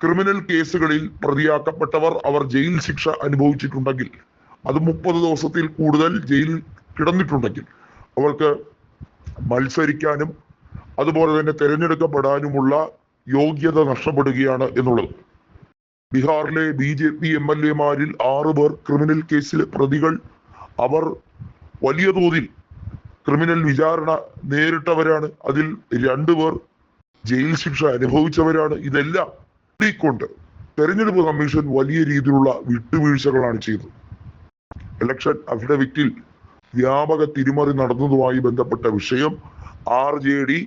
Criminal കേസുകളിൽ പ്രതിയാക്കപ്പെട്ടവർ അവർ jail ശിക്ഷ അനുഭവിച്ചിട്ടുണ്ടെങ്കിൽ അത് മുപ്പത് ദിവസത്തിൽ കൂടുതൽ ജയിലിൽ കിടന്നിട്ടുണ്ടെങ്കിൽ അവർക്ക് മത്സരിക്കാനും അതുപോലെ തന്നെ തിരഞ്ഞെടുക്കപ്പെടാനുമുള്ള യോഗ്യത നഷ്ടപ്പെടുകയാണ് എന്നുള്ളത്. ബീഹാറിലെ B J P M L എമാരിൽ ആറ് പേർ ക്രിമിനൽ കേസിലെ പ്രതികൾ. അവർ വലിയ തോതിൽ ക്രിമിനൽ വിചാരണ നേരിട്ടവരാണ്. അതിൽ രണ്ടുപേർ ജയിൽ ശിക്ഷ അനുഭവിച്ചവരാണ്. ഇതെല്ലാം കൊണ്ട് തെരഞ്ഞെടുപ്പ് കമ്മീഷൻ വലിയ രീതിയിലുള്ള വിട്ടുവീഴ്ചകളാണ് ചെയ്തത്. ഇലക്ഷൻ അഫിഡവിറ്റിൽ വ്യാപക തിരിമറി നടന്നതുമായി ബന്ധപ്പെട്ട വിഷയം ആർ ജെ ഡി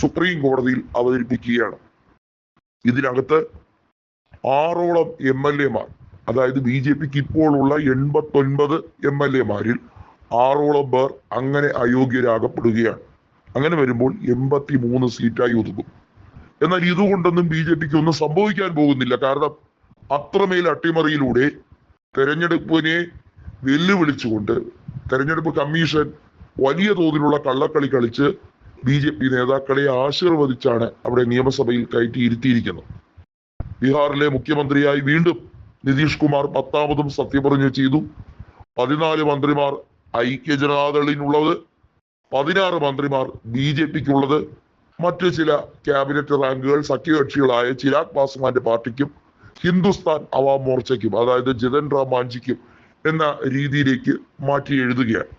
സുപ്രീം കോടതിയിൽ അവതരിപ്പിക്കുകയാണ്. ഇതിനകത്ത് ആറോളം എം എൽ എമാർ അതായത് ബി ജെ പിക്ക് ഇപ്പോഴുള്ള എൺപത്തൊൻപത് എം എൽ എമാരിൽ ആറോളം പേർ അങ്ങനെ അയോഗ്യരാകപ്പെടുകയാണ്. അങ്ങനെ വരുമ്പോൾ എൺപത്തി മൂന്ന് സീറ്റായി ഒതുക്കും എന്നാൽ ഇതുകൊണ്ടൊന്നും ബി ജെ പിക്ക് ഒന്നും സംഭവിക്കാൻ പോകുന്നില്ല. കാരണം അത്രമേൽ അട്ടിമറിയിലൂടെ തെരഞ്ഞെടുപ്പിനെ വെല്ലുവിളിച്ചുകൊണ്ട് തെരഞ്ഞെടുപ്പ് കമ്മീഷൻ വലിയ തോതിലുള്ള കള്ളക്കളി കളിച്ച് ബി ജെ പി നേതാക്കളെ ആശീർവദിച്ചാണ് അവിടെ നിയമസഭയിൽ കയറ്റി ഇരുത്തിയിരിക്കുന്നത് ബീഹാറിലെ മുഖ്യമന്ത്രിയായി വീണ്ടും നിതീഷ് കുമാർ പത്താമതും സത്യപ്രതിജ്ഞ ചെയ്തു. പതിനാല് മന്ത്രിമാർ ഐക്യ ജനതാദളിനുള്ളത് പതിനാറ് മന്ത്രിമാർ ബി ജെ പിക്കുള്ളത്. മറ്റു ചില ക്യാബിനറ്റ് റാങ്കുകൾ സഖ്യകക്ഷികളായ ചിരാഗ് പാസ്വാന്റെ പാർട്ടിക്കും ഹിന്ദുസ്ഥാൻ അവാം മോർച്ചയ്ക്കും അതായത് ജിതൻ റാം മാഞ്ചിക്കും എന്ന രീതിയിലേക്ക് മാറ്റി എഴുതുകയാണ്.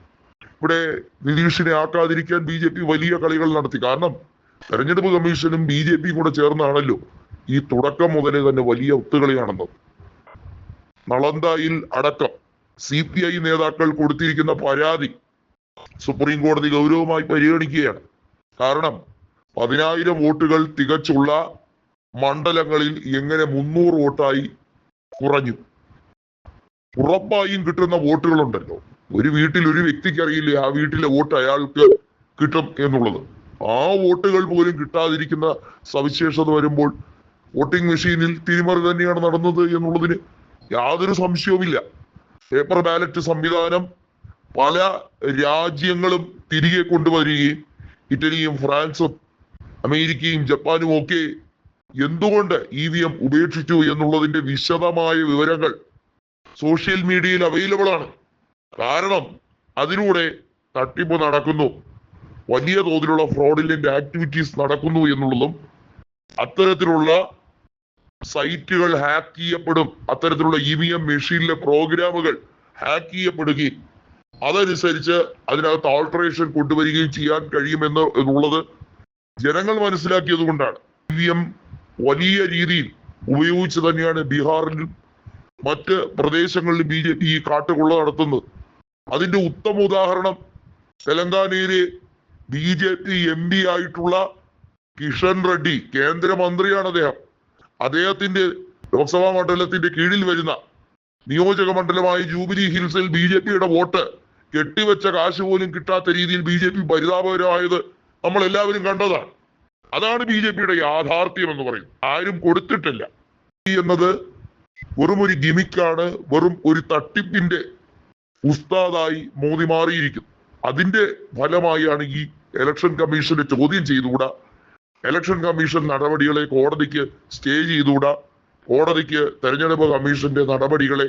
ഇവിടെ നിതീഷിനെ ആക്കാതിരിക്കാൻ ബി ജെ പി വലിയ കളികൾ നടത്തി. കാരണം തെരഞ്ഞെടുപ്പ് കമ്മീഷനും ബി ജെ പിയും കൂടെ ചേർന്നാണല്ലോ ഈ തുടക്കം മുതലേ തന്നെ വലിയ ഒത്തുകളി നടന്നത് നളന്ദയിൽ അടക്കം സി പി ഐ നേതാക്കൾ കൊടുത്തിരിക്കുന്ന പരാതി സുപ്രീം കോടതി ഗൗരവമായി പരിഗണിക്കുകയാണ്. കാരണം പതിനായിരം വോട്ടുകൾ തികച്ചുള്ള മണ്ഡലങ്ങളിൽ എങ്ങനെ മുന്നൂറ് വോട്ടായി കുറഞ്ഞു? ഉറപ്പായും കിട്ടുന്ന വോട്ടുകളുണ്ടല്ലോ. ഒരു വീട്ടിൽ ഒരു വ്യക്തിക്ക് അറിയില്ല ആ വീട്ടിലെ വോട്ട് അയാൾക്ക് കിട്ടും എന്നുള്ളത്. ആ വോട്ടുകൾ പോലും കിട്ടാതിരിക്കുന്ന സവിശേഷത വരുമ്പോൾ വോട്ടിംഗ് മെഷീനിൽ തിരിമറി തന്നെയാണ് നടന്നത് എന്നുള്ളതിന് യാതൊരു സംശയവുമില്ല. പേപ്പർ ബാലറ്റ് സംവിധാനം പല രാജ്യങ്ങളും തിരികെ കൊണ്ടുവരികയും ഇറ്റലിയും ഫ്രാൻസും അമേരിക്കയും ജപ്പാനും ഒക്കെ എന്തുകൊണ്ട് ഇ വി എം ഉപേക്ഷിച്ചു എന്നുള്ളതിന്റെ വിശദമായ വിവരങ്ങൾ സോഷ്യൽ മീഡിയയിൽ അവൈലബിൾ ആണ്. കാരണം അതിലൂടെ തട്ടിപ്പ് നടക്കുന്നു. വലിയ തോതിലുള്ള ഫ്രോഡിലിന്റെ ആക്ടിവിറ്റീസ് നടക്കുന്നു എന്നുള്ളതും അത്തരത്തിലുള്ള സൈറ്റുകൾ ഹാക്ക് ചെയ്യപ്പെടും. അത്തരത്തിലുള്ള ഇ വി എം മെഷീനിലെ പ്രോഗ്രാമുകൾ ഹാക്ക് ചെയ്യപ്പെടുകയും അതനുസരിച്ച് അതിനകത്ത് ആൾട്ടറേഷൻ കൊണ്ടുവരികയും ചെയ്യാൻ കഴിയുമെന്ന് എന്നുള്ളത് ജനങ്ങൾ മനസ്സിലാക്കിയത് കൊണ്ടാണ്. ഇ വി എം വലിയ രീതിയിൽ ഉപയോഗിച്ച് തന്നെയാണ് ബീഹാറിലും മറ്റ് പ്രദേശങ്ങളിലും ബി ജെ പി ഈ കാട്ടുകൊള്ള നടത്തുന്നത്. അതിന്റെ ഉത്തമ ഉദാഹരണം തെലങ്കാനയിലെ B J P M P ആയിട്ടുള്ള കിഷൻ റെഡ്ഡി കേന്ദ്രമന്ത്രിയാണ് അദ്ദേഹം. അദ്ദേഹത്തിന്റെ ലോക്സഭാ മണ്ഡലത്തിന്റെ കീഴിൽ വരുന്ന നിയോജക മണ്ഡലമായ ജൂബിലി ഹിൽസിൽ ബി ജെ പിയുടെ വോട്ട് കെട്ടിവെച്ച കാശ് പോലും കിട്ടാത്ത രീതിയിൽ ബി ജെ പി പരിതാപകരമായത് നമ്മൾ എല്ലാവരും കണ്ടതാണ് അതാണ് ബി ജെ പിയുടെ യാഥാർത്ഥ്യം എന്ന് പറയും ആരും കൊടുത്തിട്ടില്ല. എന്നത് വെറും ഒരു ഗിമിക്കാണ് വെറും ഒരു തട്ടിപ്പിന്റെ ഉസ്താദായി മോദി മാറിയിരിക്കുന്നു. അതിന്റെ ഫലമായാണ് ഈ ഇലക്ഷൻ കമ്മീഷനെ ചോദ്യം ചെയ്തുകൂടാ. ഇലക്ഷൻ കമ്മീഷൻ നടപടികളെ കോടതിക്ക് സ്റ്റേ ചെയ്തുകൂടാ. കോടതിക്ക് തെരഞ്ഞെടുപ്പ് കമ്മീഷന്റെ നടപടികളെ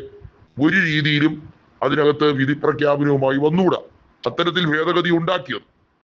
ഒരു രീതിയിലും അതിനകത്ത് വിധി പ്രഖ്യാപനവുമായി വന്നുകൂടാ. അത്തരത്തിൽ ഭേദഗതി ഉണ്ടാക്കിയത്.